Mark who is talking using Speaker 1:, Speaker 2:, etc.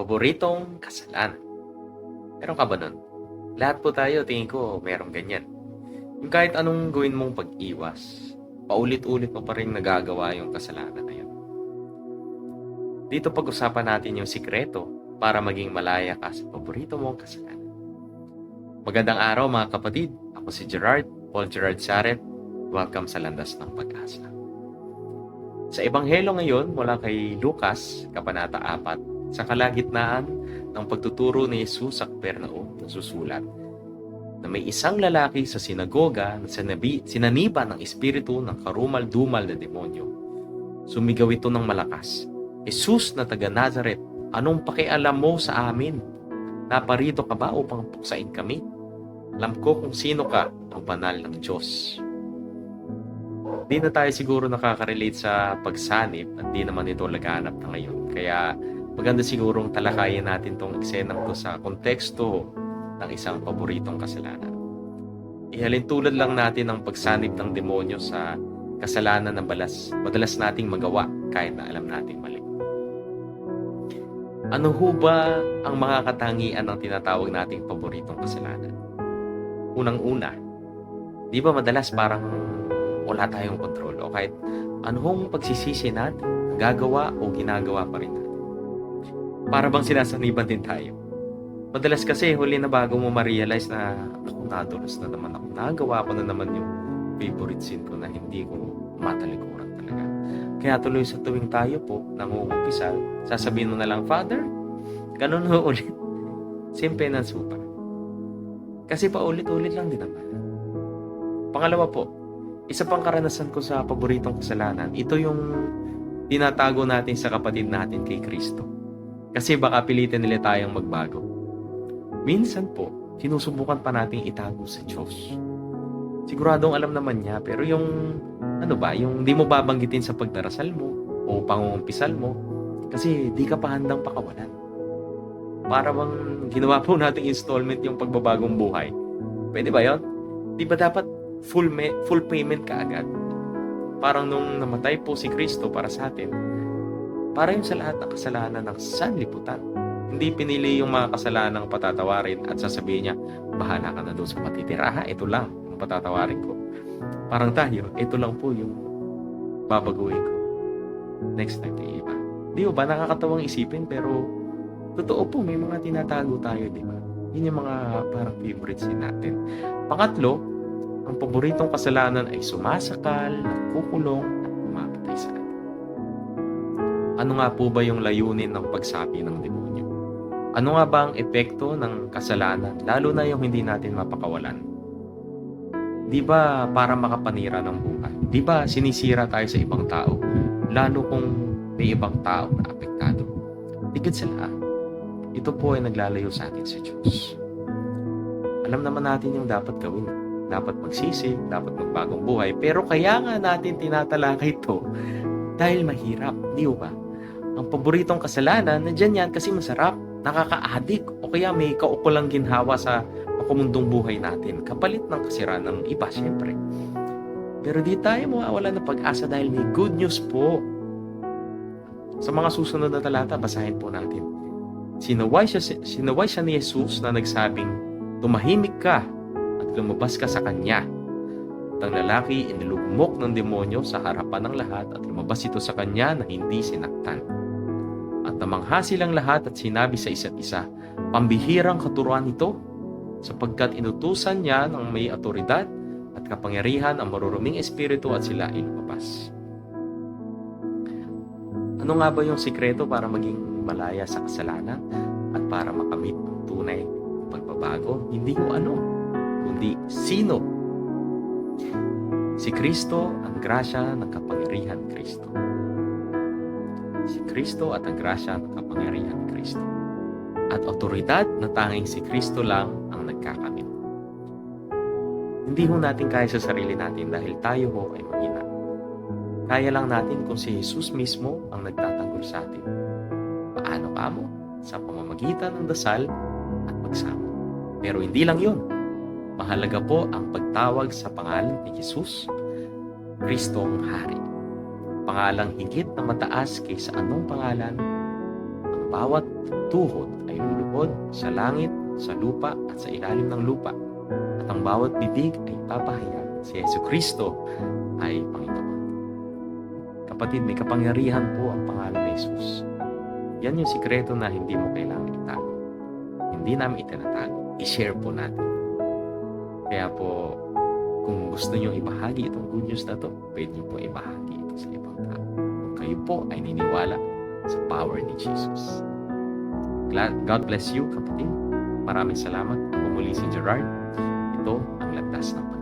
Speaker 1: Paboritong kasalanan. Meron ka ba nun? Lahat po tayo, tingin ko, merong ganyan. Yung kahit anong gawin mong pag-iwas, paulit-ulit mo pa rin nagagawa yung kasalanan na yun. Dito pag-usapan natin yung sikreto para maging malaya ka sa paborito mong kasalanan. Magandang araw mga kapatid. Ako si Gerard, Paul Gerard Saret. Welcome sa Landas ng Pag-asa. Sa Ebanghelyo ngayon mula kay Lucas, Kabanata 4, sa kalagitnaan ng pagtuturo ni Jesus sa Capernaum, nasusulat na may isang lalaki sa sinagoga na sinabi, sinaniba ng espiritu ng karumal-dumal na demonyo. Sumigaw ito ng malakas, Jesus na taga Nazareth, anong pakialam mo sa amin? Naparito ka ba upang puksain kami? Alam ko kung sino ka, ang banal ng Diyos. Di na tayo siguro nakaka-relate sa pagsanib at di naman ito laganap na ngayon. Kaya maganda sigurong talakayin natin tong eksenang to sa konteksto ng isang paboritong kasalanan. Ihalin tulad lang natin ang pagsanib ng demonyo sa kasalanan na balas, madalas nating magawa kahit na alam nating mali. Ano ho ba ang mga katangian ng tinatawag nating paboritong kasalanan? Unang-una, di ba madalas parang wala tayong kontrol o kahit anong pagsisisi natin, gagawa o ginagawa pa rin natin. Para bang sinasaniban din tayo. Madalas kasi huli na bago mo ma-realize na ako nadulas na naman ako. Nagawa ko na naman yung favorite scene ko na hindi ko matalikuran talaga. Kaya tuloy sa tuwing tayo po nangungumpisal, sasabihin mo na lang, Father, ganun ho ulit. Simple ng supa. Kasi paulit-ulit lang din naman. Pangalawa po, isa pang karanasan ko sa paboritong kasalanan, ito yung tinatago natin sa kapatid natin kay Kristo. Kasi baka pilitin nila tayong magbago. Minsan po, sinusubukan pa nating itago sa Diyos. Siguradong alam naman niya, pero yung, ano ba, yung di mo babanggitin sa pagdarasal mo o pangungumpisal mo, kasi di ka pa handang pakawalan. Para bang ginawa po nating installment yung pagbabagong buhay. Pwede ba yon? Di ba dapat full, me- full payment ka agad? Parang nung namatay po si Kristo para sa atin, yung sa lahat ng kasalanan ng sanlibutan. Hindi pinili yung mga kasalanang patatawarin at sasabihin niya, bahala ka na doon sa patitira. Ha, ito lang ang patatawarin ko. Parang tayo, ito lang po yung babaguhin ko. Next time kay iba. Di ba, nakakatawang isipin pero totoo po, may mga tinatago tayo, di ba? Yun yung mga parang favorites natin. Pangatlo, ang paboritong kasalanan ay sumasakal, nagkukulong, at pumapatay sa. Ano nga po ba yung layunin ng pagsabi ng demonyo? Ano nga ba ang epekto ng kasalanan, lalo na yung hindi natin mapakawalan? Di ba para makapanira ng buhay? Di ba sinisira tayo sa ibang tao? Lalo kung may ibang tao na apektado. Tigid sila. Ito po ay naglalayo sa atin sa Diyos. Alam naman natin yung dapat gawin. Dapat magsisi, dapat magbagong buhay. Pero kaya nga natin tinatalakay ito dahil mahirap, di ba? Ang paboritong kasalanan, nandyan yan kasi masarap, nakaka-addict, o kaya may kaukulang ginhawa sa makumundong buhay natin. Kapalit ng kasiraan ng iba, syempre. Pero di tayo mawawala ng pag-asa dahil may good news po. Sa mga susunod na talata, basahin po natin. Sinaway siya, sinaway siya ni Jesus na nagsabing, Tumahimik ka at lumabas ka sa kanya. At ang lalaki inilugmok ng demonyo sa harapan ng lahat at lumabas ito sa kanya na hindi sinaktan. At namangha silang lahat at sinabi sa isa't isa, Pambihirang katuruan ito, sapagkat inutusan niya ng may otoridad at kapangyarihan ang maruruming espiritu at sila ay lumabas. Ano nga ba yung sikreto para maging malaya sa kasalanan at para makamit ang tunay na pagbabago? Hindi ko ano, kundi sino? Si Kristo ang grasya ng kapangyarihan Kristo. Si Kristo at ang grasya ng kapangyarihan ni Kristo. At otoridad na tanging si Kristo lang ang nagkakamit. Hindi ho natin kaya sa sarili natin dahil tayo ho ay mahina. Kaya lang natin kung si Jesus mismo ang nagtatanggol sa atin. Paano ka mo? Sa pamamagitan ng dasal at pagsama. Pero hindi lang yun. Mahalaga po ang pagtawag sa pangalan ni Jesus, Kristong Hari. Pangalang higit na mataas kaysa anong pangalan ang bawat tuhod ay luluhod sa langit, sa lupa at sa ilalim ng lupa. At ang bawat bibig ay papahayag si Yesu Kristo ay Panginoon. Kapatid, may kapangyarihan po ang pangalan ni Jesus. Yan yung sikreto na hindi mo kailangan itago. Hindi namin itinatago. I-share po natin. Kaya po, kung gusto nyo ibahagi itong good news na to, pwede nyo po ibahagi ito sa ibang tao. Kung kayo po ay niniwala sa power ni Jesus. God bless you, kapatid. Maraming salamat. Ako muli si Gerard. Ito ang landas ng Panginoon.